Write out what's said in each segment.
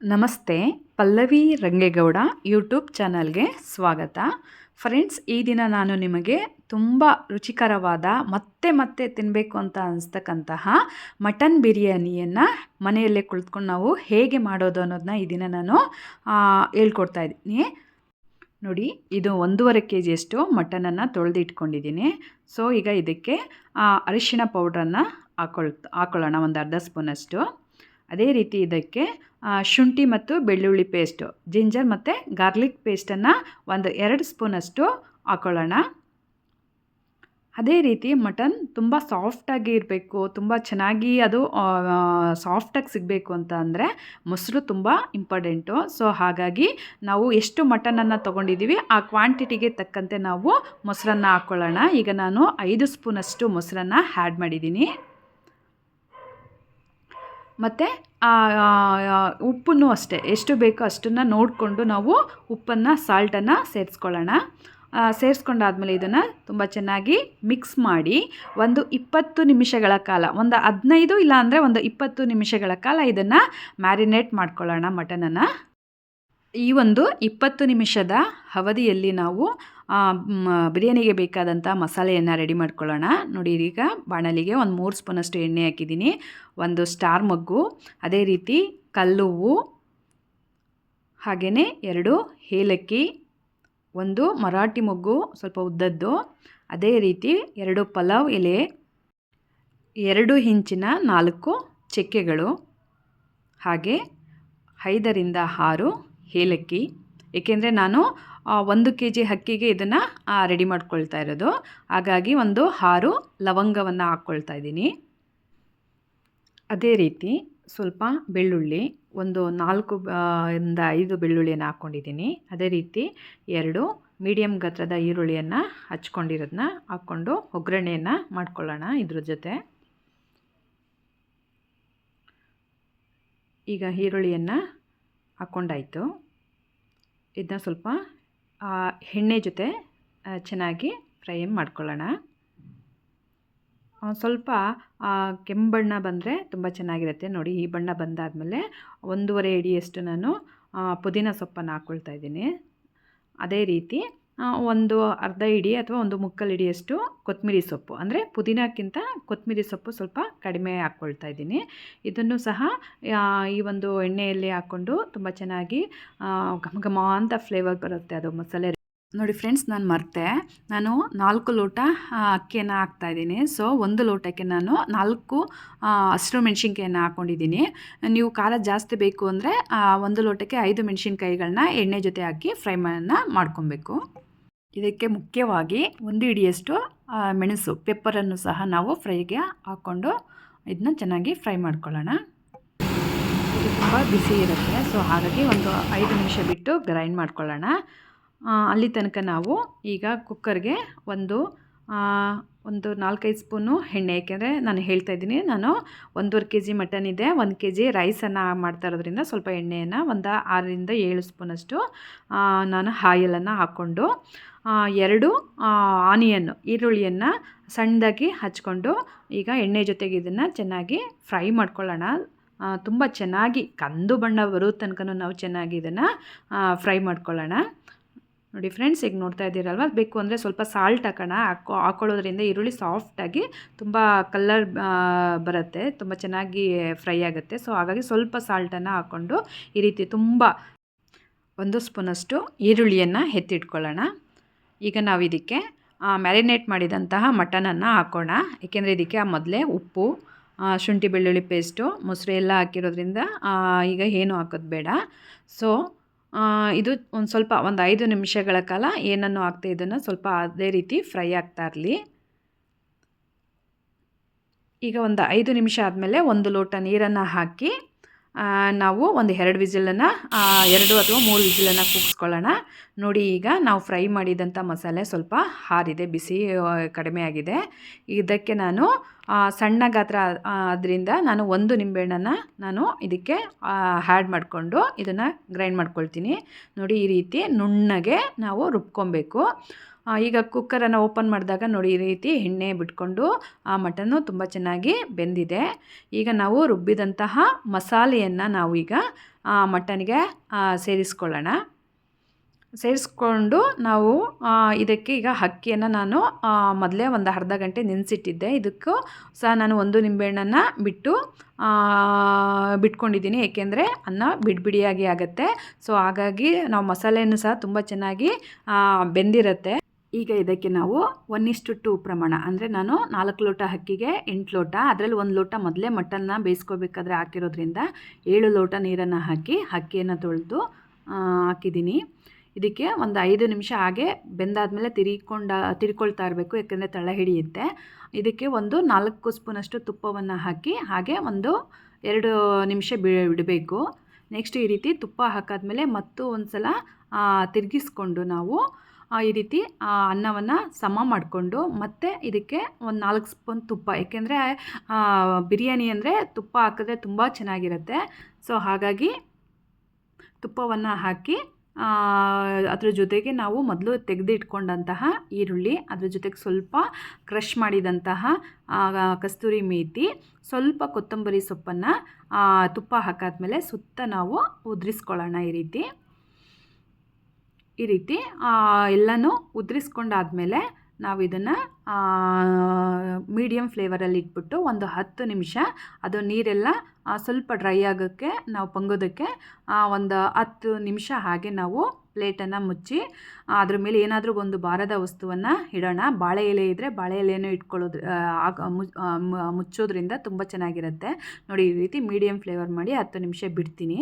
ನಮಸ್ತೆ, ಪಲ್ಲವಿ ರಂಗೇಗೌಡ ಯೂಟ್ಯೂಬ್ ಚಾನಲ್ಗೆ ಸ್ವಾಗತ. ಫ್ರೆಂಡ್ಸ್ ಈ ದಿನ ನಾನು ನಿಮಗೆ ತುಂಬ ರುಚಿಕರವಾದ ಮತ್ತೆ ಮತ್ತೆ ತಿನ್ನಬೇಕು ಅಂತ ಅನಿಸ್ತಕ್ಕಂತಹ ಮಟನ್ ಬಿರಿಯಾನಿಯನ್ನು ಮನೆಯಲ್ಲೇ ಕುಳಿತ್ಕೊಂಡು ನಾವು ಹೇಗೆ ಮಾಡೋದು ಅನ್ನೋದನ್ನ ಈ ದಿನ ನಾನು ಹೇಳ್ಕೊಡ್ತಾ ಇದ್ದೀನಿ. ನೋಡಿ, ಇದು ಒಂದೂವರೆ ಕೆ ಜಿಯಷ್ಟು ಮಟನನ್ನು ತೊಳೆದಿಟ್ಕೊಂಡಿದ್ದೀನಿ. ಸೊ ಈಗ ಇದಕ್ಕೆ ಅರಿಶಿಣ ಪೌಡ್ರನ್ನು ಹಾಕೊಳ್, ಹಾಕೊಳ್ಳೋಣ ಒಂದು ಅರ್ಧ ಸ್ಪೂನಷ್ಟು ಅದೇ ರೀತಿ ಇದಕ್ಕೆ ಶುಂಠಿ ಮತ್ತು ಬೆಳ್ಳುಳ್ಳಿ ಪೇಸ್ಟು ಜಿಂಜರ್ ಮತ್ತು ಗಾರ್ಲಿಕ್ ಪೇಸ್ಟನ್ನು ಒಂದು ಎರಡು ಸ್ಪೂನಷ್ಟು ಹಾಕೊಳ್ಳೋಣ. ಅದೇ ರೀತಿ ಮಟನ್ ತುಂಬ ಸಾಫ್ಟಾಗಿ ಇರಬೇಕು, ತುಂಬ ಚೆನ್ನಾಗಿ ಅದು ಸಾಫ್ಟಾಗಿ ಸಿಗಬೇಕು ಅಂತ ಅಂದರೆ ಮೊಸರು ತುಂಬ ಇಂಪಾರ್ಟೆಂಟು ಸೊ ಹಾಗಾಗಿ ನಾವು ಎಷ್ಟು ಮಟನನ್ನು ತೊಗೊಂಡಿದ್ದೀವಿ ಆ ಕ್ವಾಂಟಿಟಿಗೆ ತಕ್ಕಂತೆ ನಾವು ಮೊಸರನ್ನು ಹಾಕ್ಕೊಳ್ಳೋಣ ಈಗ ನಾನು ಐದು ಸ್ಪೂನಷ್ಟು ಮೊಸರನ್ನು ಆ್ಯಡ್ ಮಾಡಿದ್ದೀನಿ. ಮತ್ತು ಉಪ್ಪನ್ನು ಅಷ್ಟೇ, ಎಷ್ಟು ಬೇಕೋ ಅಷ್ಟನ್ನು ನೋಡಿಕೊಂಡು ನಾವು ಉಪ್ಪನ್ನು, ಸಾಲ್ಟನ್ನು ಸೇರಿಸ್ಕೊಳ್ಳೋಣ. ಸೇರಿಸ್ಕೊಂಡಾದ್ಮೇಲೆ ಇದನ್ನು ತುಂಬ ಚೆನ್ನಾಗಿ ಮಿಕ್ಸ್ ಮಾಡಿ ಒಂದು ಇಪ್ಪತ್ತು ನಿಮಿಷಗಳ ಕಾಲ, ಒಂದು ಹದಿನೈದು ಇಲ್ಲಾಂದರೆ ಒಂದು ಇಪ್ಪತ್ತು ನಿಮಿಷಗಳ ಕಾಲ ಇದನ್ನು ಮ್ಯಾರಿನೇಟ್ ಮಾಡ್ಕೊಳ್ಳೋಣ ಮಟನನ್ನು. ಈ ಒಂದು ಇಪ್ಪತ್ತು ನಿಮಿಷದ ಅವಧಿಯಲ್ಲಿ ನಾವು ಬಿರಿಯಾನಿಗೆ ಬೇಕಾದಂಥ ಮಸಾಲೆಯನ್ನು ರೆಡಿ ಮಾಡ್ಕೊಳ್ಳೋಣ. ನೋಡಿ, ಈಗ ಬಾಣಲಿಗೆ ಒಂದು ಮೂರು ಸ್ಪೂನಷ್ಟು ಎಣ್ಣೆ ಹಾಕಿದ್ದೀನಿ. ಒಂದು ಸ್ಟಾರ್ ಮಗ್ಗು, ಅದೇ ರೀತಿ ಕಲ್ಲೂವು ಹಾಗೆಯೇ ಎರಡು ಏಲಕ್ಕಿ, ಒಂದು ಮರಾಠಿ ಮೊಗ್ಗು, ಸ್ವಲ್ಪ ಉದ್ದದ್ದು, ಅದೇ ರೀತಿ ಎರಡು ಪಲಾವ್ ಎಲೆ, ಎರಡು ಇಂಚಿನ ನಾಲ್ಕು ಚಕ್ಕೆಗಳು, ಹಾಗೆ ಐದರಿಂದ ಆರು ಏಲಕ್ಕಿ. ಏಕೆಂದರೆ ನಾನು ಒಂದು ಕೆ ಜಿ ಅಕ್ಕಿಗೆ ಇದನ್ನು ರೆಡಿ ಮಾಡ್ಕೊಳ್ತಾ ಇರೋದು. ಹಾಗಾಗಿ ಒಂದು ಆರು ಲವಂಗವನ್ನು ಹಾಕ್ಕೊಳ್ತಾ ಇದ್ದೀನಿ. ಅದೇ ರೀತಿ ಸ್ವಲ್ಪ ಬೆಳ್ಳುಳ್ಳಿ, ಒಂದು ನಾಲ್ಕು ಇಂದ ಐದು ಬೆಳ್ಳುಳ್ಳಿಯನ್ನು ಹಾಕ್ಕೊಂಡಿದ್ದೀನಿ ಅದೇ ರೀತಿ ಎರಡು ಮೀಡಿಯಮ್ ಗಾತ್ರದ ಈರುಳ್ಳಿಯನ್ನು ಹಚ್ಕೊಂಡಿರೋದನ್ನ ಹಾಕ್ಕೊಂಡು ಒಗ್ಗರಣೆಯನ್ನು ಮಾಡ್ಕೊಳ್ಳೋಣ ಇದ್ರ ಜೊತೆ. ಈಗ ಈರುಳ್ಳಿಯನ್ನು ಹಾಕ್ಕೊಂಡಾಯಿತು. ಇದನ್ನ ಸ್ವಲ್ಪ ಎಣ್ಣೆ ಜೊತೆ ಚೆನ್ನಾಗಿ ಫ್ರೈ ಮಾಡ್ಕೊಳ್ಳೋಣ. ಸ್ವಲ್ಪ ಆ, ಕೆಂಪು ಬಣ್ಣ ಬಂದರೆ ತುಂಬ ಚೆನ್ನಾಗಿರುತ್ತೆ. ನೋಡಿ ಈ ಬಣ್ಣ ಬಂದಾದಮೇಲೆ ಒಂದೂವರೆ ಇಡಿಯಷ್ಟು ನಾನು ಪುದೀನ ಸೊಪ್ಪನ್ನು ಹಾಕ್ಕೊಳ್ತಾ ಇದ್ದೀನಿ. ಅದೇ ರೀತಿ ಒಂದು ಅರ್ಧ ಇಡಿ ಅಥವಾ ಒಂದು ಮುಕ್ಕಲ್ ಇಡಿಯಷ್ಟು ಕೊತ್ತಂಬರಿ ಸೊಪ್ಪು. ಅಂದರೆ ಪುದೀನಕ್ಕಿಂತ ಕೊತ್ತಂಬರಿ ಸೊಪ್ಪು ಸ್ವಲ್ಪ ಕಡಿಮೆ ಹಾಕ್ಕೊಳ್ತಾ ಇದ್ದೀನಿ. ಇದನ್ನು ಸಹ ಈ ಒಂದು ಎಣ್ಣೆಯಲ್ಲಿ ಹಾಕ್ಕೊಂಡು ತುಂಬ ಚೆನ್ನಾಗಿ ಘಮ ಘಮ ಅಂತ ಫ್ಲೇವರ್ ಬರುತ್ತೆ ಅದು ಮಸಾಲೆ. ನೋಡಿ ಫ್ರೆಂಡ್ಸ್ ನಾನು ಮರ್ತೆ. ನಾನು ನಾಲ್ಕು ಲೋಟ ಅಕ್ಕಿಯನ್ನು ಹಾಕ್ತಾಯಿದ್ದೀನಿ ಸೊ ಒಂದು ಲೋಟಕ್ಕೆ ನಾನು ನಾಲ್ಕು ಹಸಿರು ಮೆಣಸಿನ್ಕಾಯನ್ನು ಹಾಕ್ಕೊಂಡಿದ್ದೀನಿ ನೀವು ಖಾರ ಜಾಸ್ತಿ ಬೇಕು ಅಂದರೆ ಒಂದು ಲೋಟಕ್ಕೆ ಐದು ಮೆಣಸಿನ್ಕಾಯಿಗಳನ್ನ ಎಣ್ಣೆ ಜೊತೆ ಹಾಕಿ ಫ್ರೈ ಮಾಡ್ಕೊಬೇಕು. ಇದಕ್ಕೆ ಮುಖ್ಯವಾಗಿ ಒಂದು ಹಿಡಿಯಷ್ಟು ಮೆಣಸು ಪೆಪ್ಪರನ್ನು ಸಹ ನಾವು ಫ್ರೈಗೆ ಹಾಕ್ಕೊಂಡು ಇದನ್ನ ಚೆನ್ನಾಗಿ ಫ್ರೈ ಮಾಡ್ಕೊಳ್ಳೋಣ. ಇದು ತುಂಬ ಬಿಸಿ ಇರುತ್ತೆ ಸೊ ಹಾಗಾಗಿ ಒಂದು ಐದು ನಿಮಿಷ ಬಿಟ್ಟು ಗ್ರೈಂಡ್ ಮಾಡ್ಕೊಳ್ಳೋಣ. ಅಲ್ಲಿ ತನಕ ನಾವು ಈಗ ಕುಕ್ಕರ್ಗೆ ಒಂದು ಒಂದು ನಾಲ್ಕೈದು ಸ್ಪೂನು ಎಣ್ಣೆ ಏಕೆಂದರೆ ನಾನು ಹೇಳ್ತಾ ಇದ್ದೀನಿ, ನಾನು ಒಂದೂವರೆ ಕೆ ಜಿ ಮಟನ್ ಇದೆ, ಒಂದು ಕೆ ಜಿ ರೈಸನ್ನು ಮಾಡ್ತಾ ಇರೋದ್ರಿಂದ ಸ್ವಲ್ಪ ಎಣ್ಣೆಯನ್ನು ಒಂದು ಆರರಿಂದ ಏಳು ಸ್ಪೂನಷ್ಟು ನಾನು ಆಯಿಲನ್ನು ಹಾಕ್ಕೊಂಡು ಎರಡು ಆನಿಯನ್ನು, ಈರುಳ್ಳಿಯನ್ನು ಸಣ್ಣದಾಗಿ ಹಚ್ಕೊಂಡು ಈಗ ಎಣ್ಣೆ ಜೊತೆಗೆ ಇದನ್ನು ಚೆನ್ನಾಗಿ ಫ್ರೈ ಮಾಡ್ಕೊಳ್ಳೋಣ. ತುಂಬ ಚೆನ್ನಾಗಿ ಕಂದು ಬಣ್ಣ ಬರೋ ತನಕ ನಾವು ಚೆನ್ನಾಗಿ ಇದನ್ನು ಫ್ರೈ ಮಾಡ್ಕೊಳ್ಳೋಣ. ನೋಡಿ ಫ್ರೆಂಡ್ಸ್, ಈಗ ನೋಡ್ತಾ ಇದ್ದೀರಲ್ವ? ಬೇಕು ಅಂದರೆ ಸ್ವಲ್ಪ ಸಾಲ್ಟ್ ಹಾಕೋಣ. ಹಾಕೋ, ಹಾಕೊಳ್ಳೋದ್ರಿಂದ ಈರುಳ್ಳಿ ಸಾಫ್ಟಾಗಿ ತುಂಬ ಕಲರ್ ಬರುತ್ತೆ. ತುಂಬ ಚೆನ್ನಾಗಿ ಫ್ರೈ ಆಗುತ್ತೆ. ಸೊ ಹಾಗಾಗಿ ಸ್ವಲ್ಪ ಸಾಲ್ಟನ್ನು ಹಾಕ್ಕೊಂಡು ಈ ರೀತಿ ತುಂಬ ಒಂದು ಸ್ಪೂನಷ್ಟು ಈರುಳ್ಳಿಯನ್ನು ಎತ್ತಿಟ್ಕೊಳ್ಳೋಣ. ಈಗ ನಾವು ಇದಕ್ಕೆ ಮ್ಯಾರಿನೇಟ್ ಮಾಡಿದಂತಹ ಮಟನನ್ನು ಹಾಕೋಣ. ಏಕೆಂದರೆ ಇದಕ್ಕೆ ಆ ಮೊದಲೇ ಉಪ್ಪು ಶುಂಠಿ ಬೆಳ್ಳುಳ್ಳಿ ಪೇಸ್ಟು ಮೊಸರು ಎಲ್ಲ ಹಾಕಿರೋದ್ರಿಂದ ಈಗ ಏನು ಹಾಕೋದು ಬೇಡ. ಸೊ ಇದು ಒಂದು ಸ್ವಲ್ಪ, ಒಂದು ಐದು ನಿಮಿಷಗಳ ಕಾಲ ಏನನ್ನು ಹಾಕ್ತಾ ಇದನ್ನು ಸ್ವಲ್ಪ ಅದೇ ರೀತಿ ಫ್ರೈ ಆಗ್ತಾ ಇರಲಿ. ಈಗ ಒಂದು ಐದು ನಿಮಿಷ ಆದಮೇಲೆ ಒಂದು ಲೋಟ ನೀರನ್ನು ಹಾಕಿ ನಾವು ಒಂದು ಎರಡು ವಿಸಿಲನ್ನು ಎರಡು ಅಥವಾ ಮೂರು ವಿಸಿಲನ್ನು ಕೂಗಿಸ್ಕೊಳ್ಳೋಣ. ನೋಡಿ, ಈಗ ನಾವು ಫ್ರೈ ಮಾಡಿದಂಥ ಮಸಾಲೆ ಸ್ವಲ್ಪ ಹಾರಿದೆ, ಬಿಸಿ ಕಡಿಮೆ ಆಗಿದೆ. ಇದಕ್ಕೆ ನಾನು ಸಣ್ಣ ಗಾತ್ರ ಅದರಿಂದ ನಾನು ಒಂದು ನಿಂಬೆಹಣ್ಣನ್ನು ನಾನು ಇದಕ್ಕೆ ಹ್ಯಾಡ್ ಮಾಡಿಕೊಂಡು ಇದನ್ನು ಗ್ರೈಂಡ್ ಮಾಡ್ಕೊಳ್ತೀನಿ. ನೋಡಿ, ಈ ರೀತಿ ನುಣ್ಣಗೆ ನಾವು ರುಬ್ಕೊಬೇಕು. ಈಗ ಕುಕ್ಕರನ್ನು ಓಪನ್ ಮಾಡಿದಾಗ ನೋಡಿ ಈ ರೀತಿ ಎಣ್ಣೆ ಬಿಟ್ಕೊಂಡು ಆ ಮಟನ್ನು ತುಂಬ ಚೆನ್ನಾಗಿ ಬೆಂದಿದೆ. ಈಗ ನಾವು ರುಬ್ಬಿದಂತಹ ಮಸಾಲೆಯನ್ನು ನಾವು ಈಗ, ಆ ಮಟನ್ಗೆ ಸೇರಿಸ್ಕೊಳ್ಳೋಣ. ಸೇರಿಸ್ಕೊಂಡು ನಾವು ಇದಕ್ಕೆ ಈಗ ಅಕ್ಕಿಯನ್ನು ನಾನು ಮೊದಲೇ ಒಂದು ಅರ್ಧ ಗಂಟೆ ನೆನೆಸಿಟ್ಟಿದ್ದೆ. ಇದಕ್ಕೂ ಸಹ ನಾನು ಒಂದು ನಿಂಬೆಹಣ್ಣನ್ನು ಬಿಟ್ಟು ಬಿಟ್ಕೊಂಡಿದ್ದೀನಿ. ಏಕೆಂದರೆ ಅನ್ನ ಬಿಡಿಬಿಡಿಯಾಗಿ ಆಗುತ್ತೆ. ಸೊ ಹಾಗಾಗಿ ನಾವು ಮಸಾಲೆಯನ್ನು ಸಹ ತುಂಬ ಚೆನ್ನಾಗಿ ಬೆಂದಿರುತ್ತೆ. ಈಗ ಇದಕ್ಕೆ ನಾವು ಒನ್ ಇಷ್ಟು ಟು ಪ್ರಮಾಣ. ಅಂದರೆ ನಾನು ನಾಲ್ಕು ಲೋಟ ಅಕ್ಕಿಗೆ ಎಂಟು ಲೋಟ, ಅದರಲ್ಲಿ ಒಂದು ಲೋಟ ಮೊದಲೇ ಮಟನ್ನ ಬೇಯಿಸ್ಕೋಬೇಕಾದ್ರೆ ಹಾಕಿರೋದ್ರಿಂದ ಏಳು ಲೋಟ ನೀರನ್ನು ಹಾಕಿ ಹಕ್ಕಿಯನ್ನು ತೊಳೆದು ಹಾಕಿದ್ದೀನಿ. ಇದಕ್ಕೆ ಒಂದು ಐದು ನಿಮಿಷ ಹಾಗೆ ಬೆಂದಾದಮೇಲೆ ತಿರ್ಕೊಂಡ, ತಿರ್ಕೊಳ್ತಾ ಇರಬೇಕು, ಯಾಕೆಂದರೆ ತಳ ಹಿಡಿಯುತ್ತೆ. ಇದಕ್ಕೆ ಒಂದು ನಾಲ್ಕು ಸ್ಪೂನಷ್ಟು ತುಪ್ಪವನ್ನು ಹಾಕಿ ಹಾಗೆ ಒಂದು ಎರಡು ನಿಮಿಷ ಬಿಡಬೇಕು. ನೆಕ್ಸ್ಟ್ ಈ ರೀತಿ ತುಪ್ಪ ಹಾಕಾದ್ಮೇಲೆ ಮತ್ತು ಒಂದು ಸಲ ತಿರುಗಿಸ್ಕೊಂಡು ನಾವು ಈ ರೀತಿ ಅನ್ನವನ್ನು ಸಮ ಮಾಡಿಕೊಂಡು ಮತ್ತೆ ಇದಕ್ಕೆ ಒಂದು ನಾಲ್ಕು ಸ್ಪೂನ್ ತುಪ್ಪ. ಏಕೆಂದರೆ ಬಿರಿಯಾನಿ ಅಂದರೆ ತುಪ್ಪ ಹಾಕಿದ್ರೆ ತುಂಬ ಚೆನ್ನಾಗಿರುತ್ತೆ. ಸೊ ಹಾಗಾಗಿ ತುಪ್ಪವನ್ನು ಹಾಕಿ ಆ, ಅದ್ರ ಜೊತೆಗೆ ನಾವು ಮೊದಲು ತೆಗೆದಿಟ್ಕೊಂಡಂತಹ ಈರುಳ್ಳಿ ಅದ್ರ ಜೊತೆಗೆ ಸ್ವಲ್ಪ ಕ್ರಷ್ ಮಾಡಿದಂತಹ ಆ, ಕಸ್ತೂರಿ ಮೇತಿ ಸ್ವಲ್ಪ ಕೊತ್ತಂಬರಿ ಸೊಪ್ಪನ್ನು ತುಪ್ಪ ಹಾಕಾದ್ಮೇಲೆ ಸುತ್ತ ನಾವು ಉದ್ರಿಸ್ಕೊಳ್ಳೋಣ ಈ ರೀತಿ. ಈ ರೀತಿ ಎಲ್ಲನೂ ಉದುರಿಸ್ಕೊಂಡಾದಮೇಲೆ ನಾವು ಇದನ್ನು ಮೀಡಿಯಮ್ ಫ್ಲೇವರಲ್ಲಿ ಇಟ್ಬಿಟ್ಟು ಒಂದು ಹತ್ತು ನಿಮಿಷ ಅದು ನೀರೆಲ್ಲ ಸ್ವಲ್ಪ ಡ್ರೈ ಆಗೋಕ್ಕೆ ನಾವು ಪಂಗೋದಕ್ಕೆ ಒಂದು ಹತ್ತು ನಿಮಿಷ ಹಾಗೆ ನಾವು ಪ್ಲೇಟನ್ನು ಮುಚ್ಚಿ ಅದ್ರ ಮೇಲೆ ಏನಾದರೂ ಒಂದು ಭಾರದ ವಸ್ತುವನ್ನು ಇಡೋಣ. ಬಾಳೆ ಎಲೆ ಇದ್ದರೆ ಬಾಳೆ ಎಲೆಯನ್ನು ಇಟ್ಕೊಳ್ಳೋದು ಆಗ, ಮು- ಮುಚ್ಚೋದ್ರಿಂದ ತುಂಬ ಚೆನ್ನಾಗಿರುತ್ತೆ. ನೋಡಿ, ಈ ರೀತಿ ಮೀಡಿಯಮ್ ಫ್ಲೇವರ್ ಮಾಡಿ ಹತ್ತು ನಿಮಿಷ ಬಿಡ್ತೀನಿ.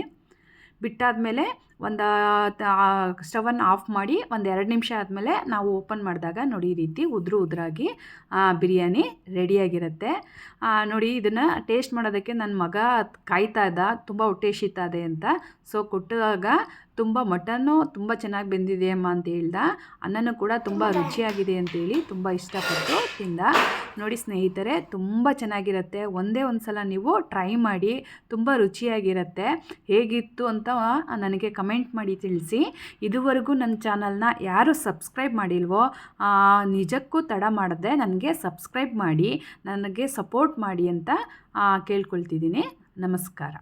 ಬಿಟ್ಟಾದಮೇಲೆ ಒಂದು ಸ್ಟವನ್ನು ಆಫ್ ಮಾಡಿ ಒಂದು ಎರಡು ನಿಮಿಷ ಆದಮೇಲೆ ನಾವು ಓಪನ್ ಮಾಡಿದಾಗ ನೋಡಿ ಈ ರೀತಿ ಉದುರು ಉದುರಾಗಿ ಬಿರಿಯಾನಿ ರೆಡಿಯಾಗಿರುತ್ತೆ. ನೋಡಿ ಇದನ್ನು ಟೇಸ್ಟ್ ಮಾಡೋದಕ್ಕೆ ನನ್ನ ಮಗ ಕಾಯ್ತಾ ಇದ್ದ, ತುಂಬ ಹೊಟ್ಟೆ ಇದೆ ಅಂತ. ಸೊ, ಕೊಟ್ಟಾಗ ತುಂಬ ಮಟನ್ನು ತುಂಬ ಚೆನ್ನಾಗಿ ಬೆಂದಿದೆ ಅಮ್ಮ ಅಂತ ಹೇಳ್ದ. ಅನ್ನನೂ ಕೂಡ ತುಂಬ ರುಚಿಯಾಗಿದೆ ಅಂತೇಳಿ ತುಂಬ ಇಷ್ಟಪಟ್ಟು ತಿಂದ. ನೋಡಿ ಸ್ನೇಹಿತರೆ, ತುಂಬ ಚೆನ್ನಾಗಿರುತ್ತೆ. ಒಂದೇ ಒಂದು ಸಲ ನೀವು ಟ್ರೈ ಮಾಡಿ, ತುಂಬ ರುಚಿಯಾಗಿರುತ್ತೆ. ಹೇಗಿತ್ತು ಅಂತ ನನಗೆ ಕಮೆಂಟ್ ಮಾಡಿ ತಿಳಿಸಿ. ಇದುವರೆಗೂ ನನ್ನ ಚಾನಲ್ನ ಯಾರು ಸಬ್ಸ್ಕ್ರೈಬ್ ಮಾಡಿಲ್ವೋ ನಿಜಕ್ಕೂ ತಡ ಮಾಡದೆ ನನಗೆ ಸಬ್ಸ್ಕ್ರೈಬ್ ಮಾಡಿ, ನನಗೆ ಸಪೋರ್ಟ್ ಮಾಡಿ ಅಂತ ಕೇಳ್ಕೊಳ್ತಿದ್ದೀನಿ. ನಮಸ್ಕಾರ.